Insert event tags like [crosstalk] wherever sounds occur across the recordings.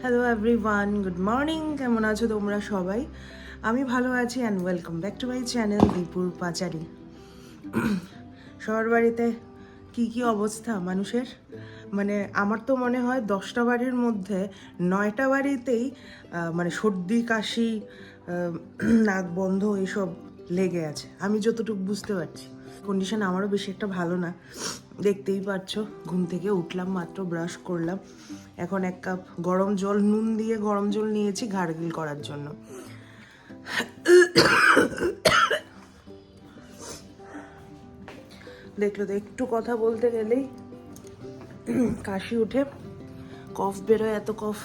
Hello everyone good morning কেমন আছো তোমরা সবাই? আমি ভালো আছি and welcome back to my channel দীপুর পাচারি শহর বাড়িতে কী কী অবস্থা মানুষের? মানে আমার তো মনে হয় দশটা বাড়ির মধ্যে নয়টা বাড়িতেই মানে সর্দি, কাশি [clears throat] নাক বন্ধ এসব লেগে আছে। আমি যতটুকু বুঝতে পারছি। কন্ডিশন আমারও বেশি একটা ভালো না। দেখতেই পাচ্ছ ঘুম থেকে উঠলাম, মাত্র ব্রাশ করলাম। এখন এক কাপ গরম জল, নুন দিয়ে গরম জল নিয়েছি ঘাড়গিল করার জন্য। দেখল তো, একটু কথা বলতে গেলেই কাশি উঠে কফ বেরোয়, এত কফ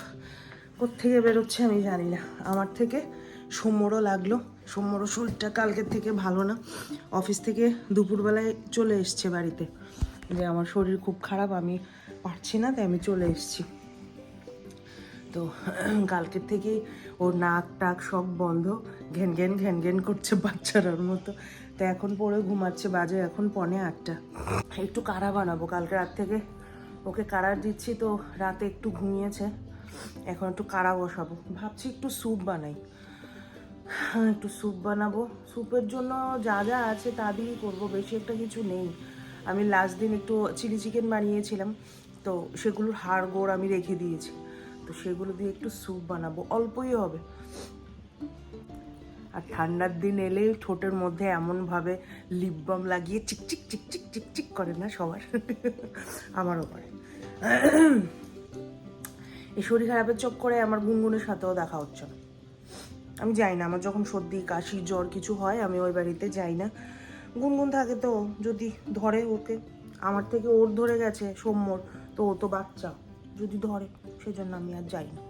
কোত্থেকে বেরোচ্ছে আমি জানি না। আমার থেকে সোমরও লাগল সোমরও শরীরটা কালকের থেকে ভালো না। অফিস থেকে দুপুরবেলায় চলে এসছে বাড়িতে। যে আমার শরীর খুব খারাপ, আমি পারছি না, তাই আমি চলে এসেছি। তো কালকের থেকেই ওর নাক টাক সব বন্ধ, ঘ্যান ঘ্যান ঘ্যান ঘ্যান করছে বাচ্চারার মতো। তো এখন পরে ঘুমাচ্ছে, বাজে এখন পনে আটটা। একটু কাড়া বানাবো? কালকে রাত থেকে ওকে কাড়া দিচ্ছি তো রাতে একটু ঘুমিয়েছে। এখন একটু কাড়া বসাবো? ভাবছি একটু স্যুপ বানাই। একটু স্যুপ বানাবো। স্যুপের জন্য যা যা আছে তা দিয়েই করব, বেশি একটা কিছু নেই। আমি লাস্ট দিন একটু চিলি চিকেন বানিয়েছিলাম, তো সেগুলোর হাড় গোড় আমি রেখে দিয়েছি। তো সেগুলো দিয়ে একটু স্যুপ বানাবো, অল্পই হবে। আর ঠান্ডার দিন এলে ঠোঁটের মধ্যে এমনভাবে লিপ বাম লাগিয়ে চিকচিক চিকচিক চিকচিক করে না সবার, আমারও করে। এই শরীর খারাপের চোখ করে আমার গুনগুনের সাথেও দেখা হচ্ছে না। আমি যাই না, আমার যখন সর্দি, কাশি, জ্বর কিছু হয়, আমি ওই বাড়িতে যাই না। গুনগুন থাকে তো যদি ধরে ওকে। আমার থেকে ওর ধরে গেছে সোমর তো ও তো বাচ্চা। যদি ধরে সেজন্য আমি আর যাই না।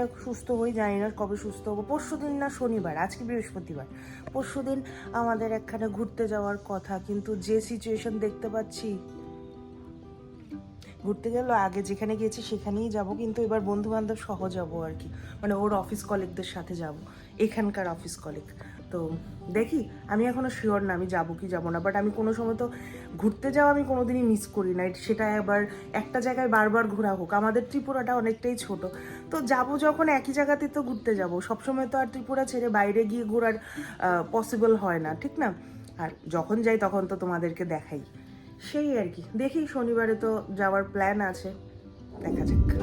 হোক, সুস্থ হই জানি না কবে সুস্থ হব? পরশু দিন না শনিবার আজকে বৃহস্পতিবার। পরশু দিন আমাদের একখানে ঘুরতে যাওয়ার কথা কিন্তু যে সিচুয়েশন দেখতে পাচ্ছি ঘুরতে গেল আগে যেখানে গেছি সেখানেই যাব কিন্তু এবার বন্ধু বান্ধব সহ যাব আর কি। মানে ওর অফিস কলিগদের সাথে যাব এখানকার অফিস কলিগ তো দেখি, আমি এখনও শিওর না আমি যাব কি যাব না বাট আমি কোনো সময় তো ঘুরতে যাওয়া আমি কোনো দিনই মিস করি না। সেটা আবার একটা জায়গায় বারবার ঘোরা হোক, আমাদের ত্রিপুরাটা অনেকটাই ছোট। তো যাব যখন একই জায়গাতে তো ঘুরতে যাব, সবসময় তো আর ত্রিপুরা ছেড়ে বাইরে গিয়ে ঘোরার পসিবল হয় না, ঠিক না? আর যখন যাই তখন তো তোমাদেরকে দেখাই। সেই আর কি, দেখি শনিবারে তো যাওয়ার প্ল্যান আছে, দেখা যাক।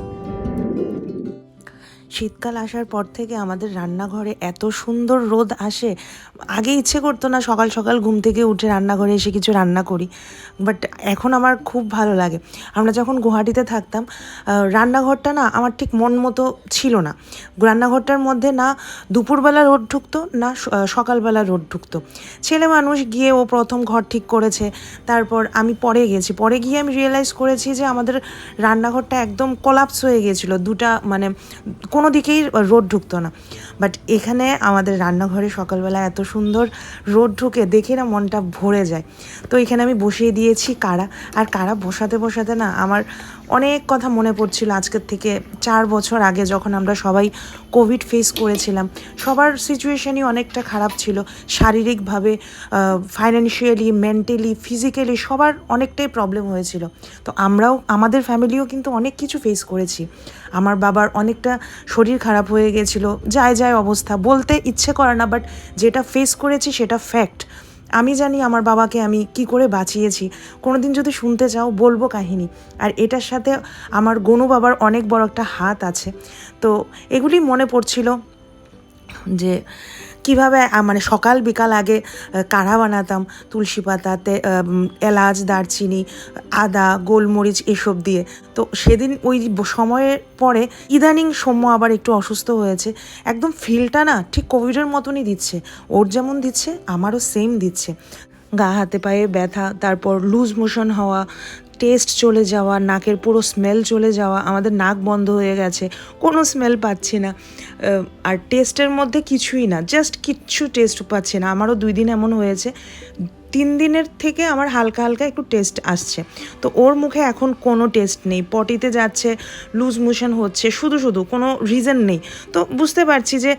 শীতকাল আসার পর থেকে আমাদের রান্নাঘরে এত সুন্দর রোদ আসে। আগে ইচ্ছে করতো না সকাল সকাল ঘুম থেকে উঠে রান্নাঘরে এসে কিছু রান্না করি। বাট এখন আমার খুব ভালো লাগে। আমরা যখন গুয়াহাটিতে থাকতাম রান্নাঘরটা না আমার ঠিক মন মতো ছিল না। রান্নাঘরটার মধ্যে না দুপুরবেলা রোদ ঢুকতো, না সকালবেলা রোদ ঢুকতো। ছেলে মানুষ গিয়ে ও প্রথম ঘর ঠিক করেছে, তারপর আমি পরে গেছি। পরে গিয়ে আমি রিয়েলাইজ করেছি যে আমাদের রান্নাঘরটা একদম কলাপস হয়ে গেছিল দুটা মানে কোনো দিকেই রোড ঢুকতো না। বাট এখানে আমাদের রান্নাঘরে সকালবেলা এত সুন্দর রোদ ঢুকে দেখে না মনটা ভরে যায়। তো এখানে আমি বসিয়ে দিয়েছি কারা আর কারা বসাতে বসাতে না আমার অনেক কথা মনে পড়ছিল আজকের থেকে চার বছর আগে যখন আমরা সবাই কোভিড ফেস করেছিলাম। সবার সিচুয়েশনই অনেকটা খারাপ ছিল। শারীরিকভাবে ফাইন্যান্সিয়ালি মেন্টালি ফিজিক্যালি সবার অনেকটাই প্রবলেম হয়েছিল। তো আমরাও, আমাদের ফ্যামিলিও কিন্তু অনেক কিছু ফেস করেছি। আমার বাবার অনেকটা শরীর খারাপ হয়ে গেছিল। যায় যায় অবস্থা, বলতে ইচ্ছে করে না বাট যেটা ফেস করেছি সেটা ফ্যাক্ট আমি জানি আমার বাবাকে আমি কি করে বাঁচিয়েছি। কোনো দিন যদি শুনতে চাও, বলব কাহিনী। আর এটার সাথে আমার গনু বাবার অনেক বড় একটা হাত আছে। তো এগুলি মনে পড়ছিল যে কীভাবে মানে সকাল বিকাল আগে কাঢ়া বানাতাম, তুলসী পাতাতে এলাচ, দারচিনি, আদা, গোলমরিচ এসব দিয়ে। তো সেদিন ওই সময়ের পরে ইদানিং সৌম্য আবার একটু অসুস্থ হয়েছে। একদম ফিলটা না ঠিক কোভিডের মতনই দিচ্ছে। ওর যেমন দিচ্ছে, আমারও সেম দিচ্ছে। গা, হাতে পায়ে ব্যথা, তারপর লুজ মোশন হওয়া টেস্ট চলে যাওয়া, নাকের পুরো স্মেল চলে যাওয়া, আমাদের নাক বন্ধ হয়ে গেছে, কোনো স্মেল পাচ্ছি না। আর টেস্টের মধ্যে কিছুই না জাস্ট কিচ্ছু টেস্ট পাচ্ছি না। আমারও দুই দিন এমন হয়েছে তিন দিনের থেকে আমার হালকা হালকা একটু টেস্ট আসছে। তো ওর মুখে এখন কোনো টেস্ট নেই পটিতে যাচ্ছে লুজ মোশন হচ্ছে, শুধু শুধু, কোনো রিজন নেই। তো বুঝতে পারছি যে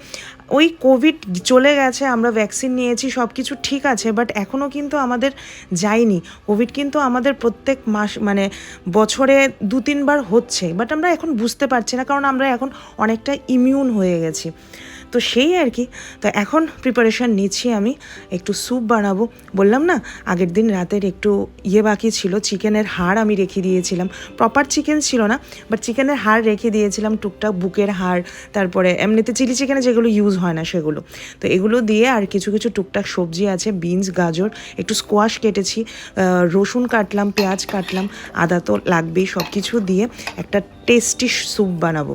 ওই কোভিড চলে গেছে, আমরা ভ্যাকসিন নিয়েছি সব কিছু ঠিক আছে বাট এখনও কিন্তু আমাদের যায়নি। কোভিড কিন্তু আমাদের প্রত্যেক মাস মানে বছরে দু তিনবার হচ্ছে বাট আমরা এখন বুঝতে পারছি না, কারণ আমরা এখন অনেকটা ইমিউন হয়ে গেছি। তো সেই আর কি। তো এখন প্রিপারেশান নিচ্ছি আমি। একটু স্যুপ বানাবো। বললাম না, আগের দিন রাতের একটু ইয়ে বাকি ছিল, চিকেনের হাড় আমি রেখে দিয়েছিলাম। প্রপার চিকেন ছিল না বাট চিকেনের হাড় রেখে দিয়েছিলাম, টুকটাক বুকের হাড়, তারপরে এমনিতে চিলি চিকেনে যেগুলো ইউজ হয় না সেগুলো। তো এগুলো দিয়ে আর কিছু কিছু টুকটাক সবজি আছে বিনস গাজর, একটু স্কোয়াশ কেটেছি রসুন কাটলাম, পেঁয়াজ কাটলাম, আদা তো লাগবেই সব কিছু দিয়ে একটা টেস্টি স্যুপ বানাবো।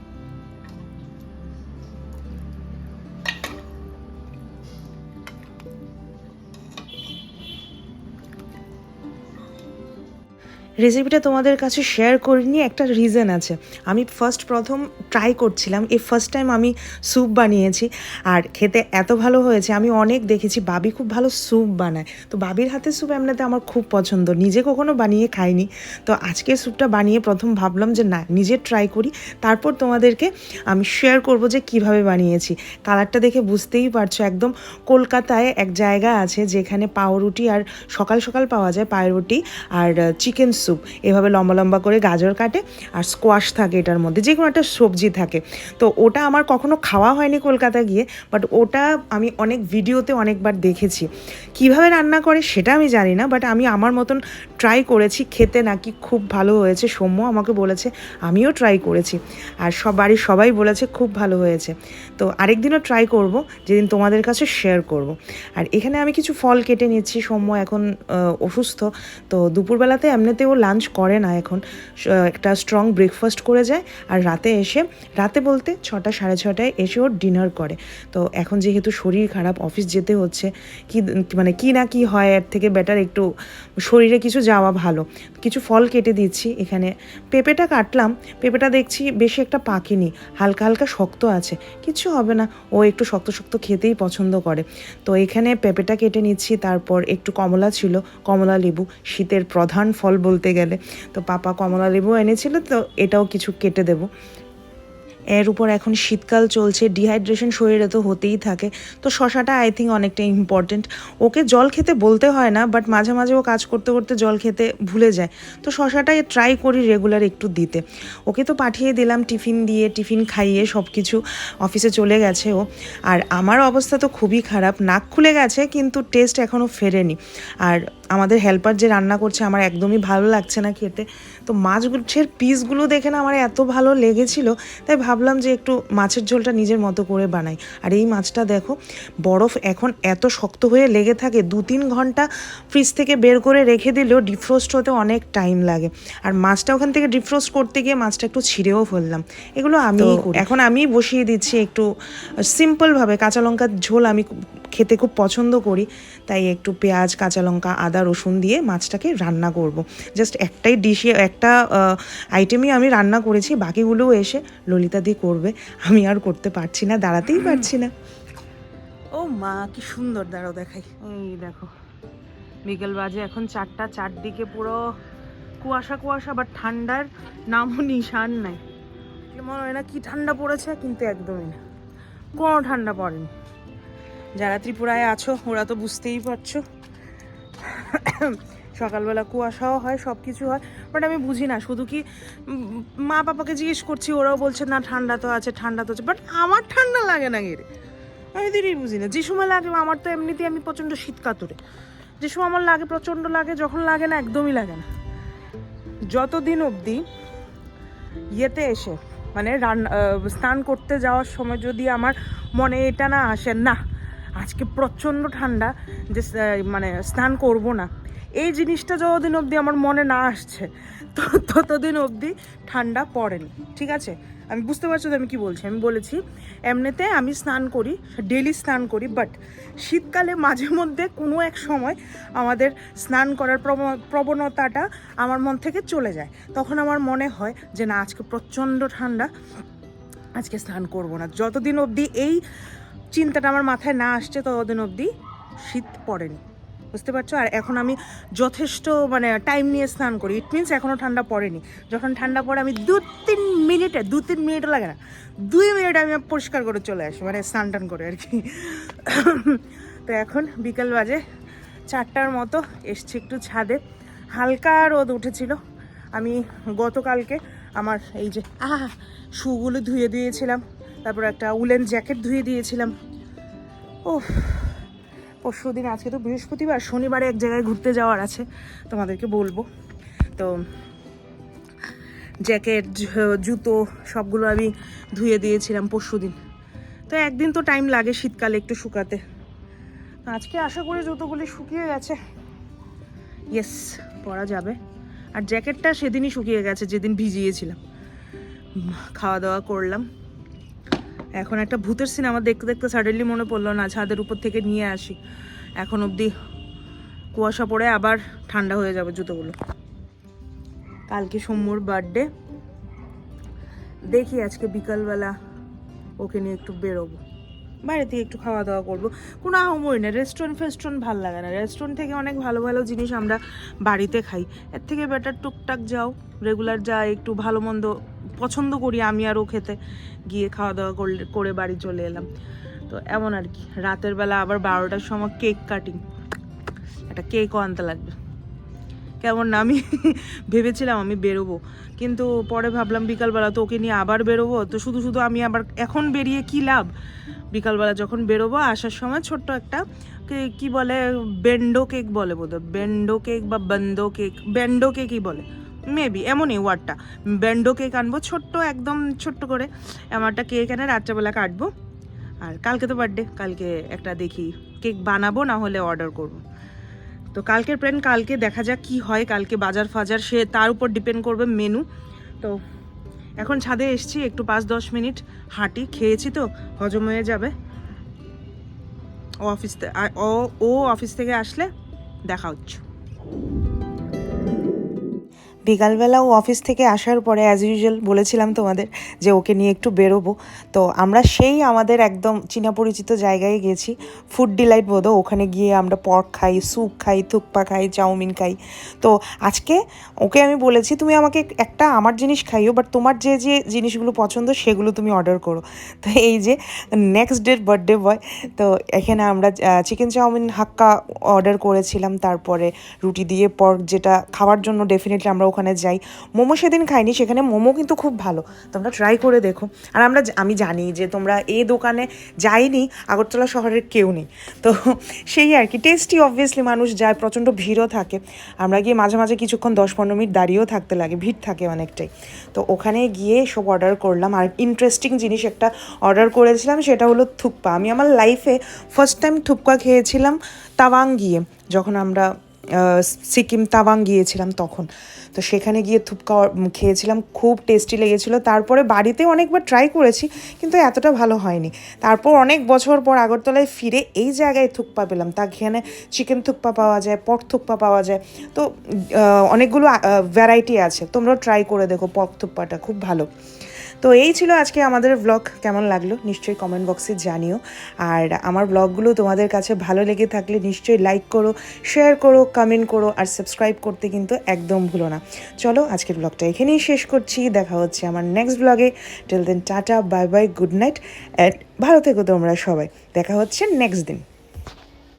রেসিপিটা তোমাদের কাছে শেয়ার করিনি, একটা রিজন আছে। আমি ফার্স্ট প্রথম ট্রাই করছিলাম, এই ফার্স্ট টাইম আমি স্যুপ বানিয়েছি, আর খেতে এত ভালো হয়েছে, আমি অনেক দেখেছি, বাবি খুব ভালো স্যুপ বানায়। তো বাবির হাতে স্যুপ এমনিতে আমার খুব পছন্দ, নিজে কখনো বানিয়ে খাইনি। তো আজকে স্যুপটা বানিয়ে প্রথম ভাবলাম যে না, নিজে ট্রাই করি, তারপর তোমাদেরকে আমি শেয়ার করব যে কীভাবে বানিয়েছি। কালারটা দেখে বুঝতেই পারছ, একদম কলকাতায় এক জায়গা আছে, যেখানে পাউরুটি আর সকাল সকাল পাওয়া যায় পাউরুটি আর চিকেন স্যুপ এভাবে লম্বা লম্বা করে গাজর কাটে আর স্কোয়াশ থাকে এটার মধ্যে যে কোনো একটা সবজি থাকে। তো ওটা আমার কখনো খাওয়া হয়নি কলকাতা গিয়ে বাট ওটা আমি অনেক ভিডিওতে অনেকবার দেখেছি। কীভাবে রান্না করে সেটা আমি জানি না বাট আমি আমার মতন ট্রাই করেছি, খেতে নাকি খুব ভালো হয়েছে। সৌম্য আমাকে বলেছে, আমিও ট্রাই করেছি। আর সব বাড়ির সবাই বলেছে, খুব ভালো হয়েছে। তো আরেকদিনও ট্রাই করব, যেদিন তোমাদের কাছে শেয়ার করব। আর এখানে আমি কিছু ফল কেটে নিচ্ছি, সৌম্য এখন অসুস্থ। তো দুপুরবেলাতে এমনিতেও লাঞ্চ করে না এখন। একটা স্ট্রং ব্রেকফাস্ট করে যায়, আর রাতে এসে, রাতে বলতে ছটা, সাড়ে ছটায় এসে ওর ডিনার করে। তো এখন যেহেতু শরীর খারাপ অফিস যেতে হচ্ছে, কি মানে কি না কি হয়, এর থেকে বেটার একটু শরীরে কিছু যাওয়া ভালো। কিছু ফল কেটে দিচ্ছি এখানে। পেঁপেটা কাটলাম। পেঁপেটা দেখছি বেশি একটা পাকেনি হালকা হালকা শক্ত আছে। কিছু হবে না। ও একটু শক্ত শক্ত খেতেই পছন্দ করে। তো এখানে পেঁপেটা কেটে নিচ্ছি। তারপর একটু কমলা ছিল। কমলা লেবু। শীতের প্রধান ফল বলতে গেলে। তো পাপা কমলা লেবু এনেছিল। তো এটাও কিছু কেটে দেবো। এর উপর এখন শীতকাল চলছে ডিহাইড্রেশন শরীরে তো হতেই থাকে। তো শশাটা আই থিঙ্ক অনেকটা ইম্পর্টেন্ট ওকে জল খেতে বলতে হয় না বাট মাঝে মাঝে ও কাজ করতে করতে জল খেতে ভুলে যায়। তো শশাটাই ট্রাই করি রেগুলার একটু দিতে। ওকে তো পাঠিয়ে দিলাম টিফিন দিয়ে, টিফিন খাইয়ে সব কিছু অফিসে চলে গেছে ও। আর আমার অবস্থা তো খুবই খারাপ, নাক খুলে গেছে, কিন্তু টেস্ট এখনও ফেরেনি। আর আমাদের হেল্পার যে রান্না করছে আমার একদমই ভালো লাগছে না খেতে। তো মাছগুলোর পিসগুলো দেখে না আমার এত ভালো লেগেছিল, তাই ভাবলাম যে একটু মাছের ঝোলটা নিজের মতো করে বানাই। আর এই মাছটা দেখো বরফ এখন এত শক্ত হয়ে লেগে থাকে দু তিন ঘণ্টা ফ্রিজ থেকে বের করে রেখে দিলেও ডিফ্রোস্ট হতে অনেক টাইম লাগে। আর মাছটা ওখান থেকে ডিফ্রোস্ট করতে গিয়ে মাছটা একটু ছিঁড়েও ফেললাম। এগুলো আমি এখন আমি বসিয়ে দিচ্ছি একটু সিম্পলভাবে কাঁচা লঙ্কার ঝোল আমি খেতে খুব পছন্দ করি। তাই একটু পেঁয়াজ কাঁচা লঙ্কা আদা রসুন দিয়ে মাছটাকে রান্না করব। জাস্ট একটাই ডিশে একটা আইটেমই আমি রান্না করেছি বাকিগুলোও এসে ললিতা দি করবে আমি আর করতে পারছি না দাঁড়াতেই পারছি না। ও মা কি সুন্দর দাঁড়াও দেখাই। এই দেখো বিকেল বাজে এখন চারটা চারদিকে পুরো কুয়াশা কুয়াশা বা ঠান্ডার নামও নিশান নাই। মনে হয় না কি ঠান্ডা পড়েছে কিন্তু একদমই না। কোনো ঠান্ডা পড়েনি। যারা ত্রিপুরায় আছো ওরা তো বুঝতেই পারছ। সকালবেলা কুয়াশাও হয় সব কিছু হয় বাট আমি বুঝি না। শুধু কি মা বাবাকে জিজ্ঞেস করছি, ওরাও বলছে, না, ঠান্ডা তো আছে, ঠান্ডা তো আছে। বাট আমার ঠান্ডা লাগে না গেরে আমি দিনই বুঝি না। যে সময় লাগে, আমার তো এমনিতেই আমি প্রচণ্ড শীত কাতুরে। যে সময় আমার লাগে, প্রচণ্ড লাগে, যখন লাগে না, একদমই লাগে না। যতদিন অবধি ইয়েতে এসে মানে রান্না স্নান করতে যাওয়ার সময় যদি আমার মনে এটা না আসে, না, আজকে প্রচণ্ড ঠান্ডা, যে মানে স্নান করব না। এই জিনিসটা যতদিন অবধি আমার মনে না আসছে, তো ততদিন অবধি ঠান্ডা পড়েনি, ঠিক আছে? আমি বুঝতে পারছ তো আমি কি বলছি? আমি বলেছি, এমনিতে আমি স্নান করি ডেলি স্নান করি বাট শীতকালে মাঝে মধ্যে কোনো এক সময় আমাদের স্নান করার প্রব- প্রবণতাটা আমার মন থেকে চলে যায়। তখন আমার মনে হয় যে না, আজকে প্রচণ্ড ঠান্ডা, আজকে স্নান করব না। যতদিন অবধি এই চিন্তাটা আমার মাথায় না আসছে, ততদিন অবধি শীত পড়েনি। বুঝতে পারছ? আর এখন আমি যথেষ্ট মানে টাইম নিয়ে স্নান করি। ইট মিনস এখনও ঠান্ডা পড়েনি। যখন ঠান্ডা পড়ে, আমি দু তিন মিনিটে, দু তিন মিনিটও লাগে না, দুই মিনিটে আমি পরিষ্কার করে চলে আসি মানে স্নান টান করে আর কি। [coughs] তো এখন বিকাল বাজে, চারটার মতো, এসছি একটু ছাদে। হালকা রোদ উঠেছিল। আমি গতকালকে আমার এই যে, আহ, শুগুলো ধুয়ে দিয়েছিলাম, তারপর একটা উলেন জ্যাকেট ধুয়ে দিয়েছিলাম। ও পরশু দিন, আজকে তো বৃহস্পতিবার, শনিবারে এক জায়গায় ঘুরতে যাওয়ার আছে, তোমাদেরকে বলব। তো জ্যাকেট, জুতো, সবগুলো আমি ধুয়ে দিয়েছিলাম পরশু দিন। তো একদিন তো টাইম লাগে শীতকালে একটু শুকাতে। আজকে আশা করি জুতোগুলি শুকিয়ে গেছে। ইয়েস পরা যাবে। আর জ্যাকেটটা সেদিনই শুকিয়ে গেছে, যেদিন ভিজিয়েছিলাম। খাওয়া দাওয়া করলাম। এখন একটা ভূতের সিনেমা দেখতে দেখতে সাডেনলি মনে পড়ল, না, ছাদের উপর থেকে নিয়ে আসি। এখন অবধি কুয়াশা পড়ে আবার ঠান্ডা হয়ে যাবে জুতোগুলো। কালকে সৌম্যর বার্থডে দেখি আজকে বিকালবেলা ওকে নিয়ে একটু বেরোবো। বাইরে থেকে একটু খাওয়া দাওয়া করব। কোনো আহমরি না রেস্টুরেন্ট ফেস্টুরেন্ট ভালো লাগে না। রেস্টুরেন্ট থেকে অনেক ভালো ভালো জিনিস আমরা বাড়িতে খাই। এর থেকে বেটার টুকটাক যাও রেগুলার যা একটু ভালো মন্দ পছন্দ করি আমি আর ও খেতে। গিয়ে খাওয়া দাওয়া করলে, করে বাড়ি চলে এলাম। তো এমন আর কি। রাতের বেলা আবার বারোটার সময় কেক কাটিং। একটা কেকও আনতে লাগবে। কেমন না, আমি ভেবেছিলাম আমি বেরোবো। কিন্তু পরে ভাবলাম বিকালবেলা তো ওকে নিয়ে আবার বেরোবো। তো শুধু শুধু আমি আবার এখন বেরিয়ে কি লাভ? বিকালবেলা যখন বেরোবো, আসার সময় ছোট্ট একটা কে- বলে, বেন্ডো কেক বলে বোধ বেন্ডো কেক বা বন্দো কেক, বেন্ডো কেকই বলে। মেবি এমনই ওয়ার্ডটা বেন্ডো কেক আনব, ছোট্ট, একদম ছোট্ট করে। একটা কেক এনে রাত্রেবেলা কাটবো। আর কালকে তো বার্থডে কালকে একটা দেখি। কেক বানাবো, না হলে অর্ডার করব। তো কালকের প্ল্যান কালকে দেখা যাক কি হয়। কালকে বাজার ফাজার, সে তার উপর ডিপেন্ড করবে মেনু তো এখন ছাদে এসছি, একটু পাঁচ দশ মিনিট হাঁটি, খেয়েছি তো, হজম হয়ে যাবে। ও অফিস ও অফিস থেকে আসলে দেখা হচ্ছে। বিকালবেলা ও অফিস থেকে আসার পরে অ্যাজ ইউজুয়াল বলেছিলাম তোমাদের যে ওকে নিয়ে একটু বেরোবো। তো আমরা সেই আমাদের একদম চীনা পরিচিত জায়গায় গেছি। ফুড ডিলাইট বোধ ওখানে গিয়ে আমরা পর্ক খাই স্যুপ খাই, থুকপা খাই, চাউমিন খাই। তো আজকে ওকে আমি বলেছি, তুমি আমাকে একটা আমার জিনিস খাইও বাট তোমার যে যে জিনিসগুলো পছন্দ সেগুলো তুমি অর্ডার করো। তো এই যে নেক্সট ডের বার্থডে বয় তো এখানে আমরা চিকেন চাউমিন হাক্কা অর্ডার করেছিলাম। তারপরে রুটি দিয়ে পর্ক যেটা খাওয়ার জন্য ডেফিনেটলি আমরা ওখানে যাই। মোমো সেদিন খাইনি, সেখানে মোমো কিন্তু খুব ভালো। তোমরা ট্রাই করে দেখো। আর আমরা আমি জানি যে তোমরা এই দোকানে যাইনি, আগরতলা শহরের কেউ নেই। তো সেই আর কি টেস্টি অবভিয়াসলি মানুষ যায়, প্রচণ্ড ভিড়ও থাকে। আমরা গিয়ে মাঝে মাঝে কিছুক্ষণ দশ পনেরো মিনিট দাঁড়িয়েও থাকতে লাগে, ভিড় থাকে অনেকটাই। তো ওখানে গিয়ে সব অর্ডার করলাম। আর ইন্টারেস্টিং জিনিস একটা অর্ডার করেছিলাম, সেটা হলো থুকপা। আমি আমার লাইফে ফার্স্ট টাইম থুকপা খেয়েছিলাম তাওয়াং গিয়ে যখন আমরা সিকিম তাওয়াং গিয়েছিলাম তখন। তো সেখানে গিয়ে থুপকা খেয়েছিলাম, খুব টেস্টি লেগেছিলো। তারপরে বাড়িতে অনেকবার ট্রাই করেছি, কিন্তু এতটা ভালো হয়নি। তারপর অনেক বছর পর আগরতলায় ফিরে এই জায়গায় থুকপা পেলাম। তা এখানে চিকেন থুকপা পাওয়া যায় পক থুকপা পাওয়া যায়। তো অনেকগুলো ভ্যারাইটি আছে। তোমরাও ট্রাই করে দেখো পক থুকপাটা খুব ভালো। তো এই ছিল আজকে আমাদের ব্লগ কেমন লাগল? নিশ্চয়ই কমেন্ট বক্সে জানিও। আর আমার ব্লগগুলো তোমাদের কাছে ভালো লেগে থাকলে নিশ্চয়ই লাইক করো শেয়ার করো কমেন্ট করো, আর সাবস্ক্রাইব করতে কিন্তু একদম ভুলো না। চলো আজকের ব্লগটা এখানেই শেষ করছি। দেখা হচ্ছে আমার নেক্সট ব্লগে till then tata bye bye good night ভালো থেকো তোমরা সবাই। দেখা হচ্ছে নেক্সট দিন।